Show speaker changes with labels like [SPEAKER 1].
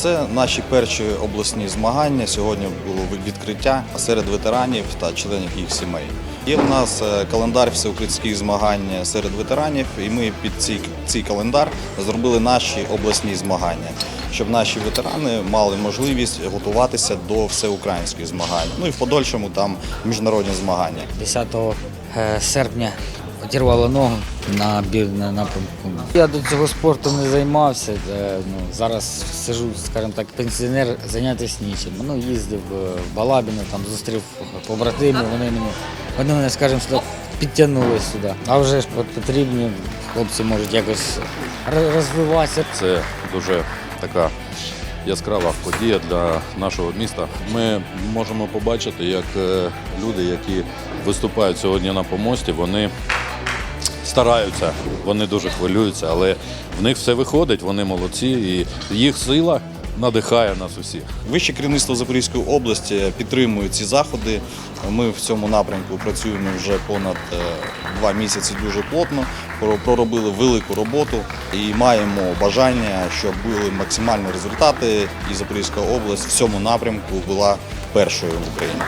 [SPEAKER 1] Це наші перші обласні змагання. Сьогодні було відкриття серед ветеранів та членів їх сімей. Є у нас е, календар всеукраїнських змагань серед ветеранів, і ми під цей, цей календар зробили наші обласні змагання, щоб наші ветерани мали можливість готуватися до всеукраїнських змагань. Ну і в подальшому там міжнародні змагання.
[SPEAKER 2] 10 е, серпня одірвало ногу на бірне напрямку. Я до цього спорту не займався. е, Ну, зараз сижу, скажімо так, пенсіонер, зайнятися нічим. Ну, їздив е, в Балабіно, там зустрів побратимів, вони мене, вони мене, скажімо, сюди підтягнули сюди. А вже ж от потрібні, хлопці можуть якось розвиватися.
[SPEAKER 3] Це дуже така яскрава подія для нашого міста. Ми можемо побачити, як е, люди, які виступають сьогодні на помості, вони стараються, вони дуже хвилюються, але в них все виходить, вони молодці, і їх сила надихає нас усіх.
[SPEAKER 1] Вище керівництво Запорізької області підтримує ці заходи. Ми в цьому напрямку працюємо вже понад е, два місяці дуже плотно. Проробили велику роботу і маємо бажання, щоб були максимальні результати. І Запорізька область в цьому напрямку була першою в Україні.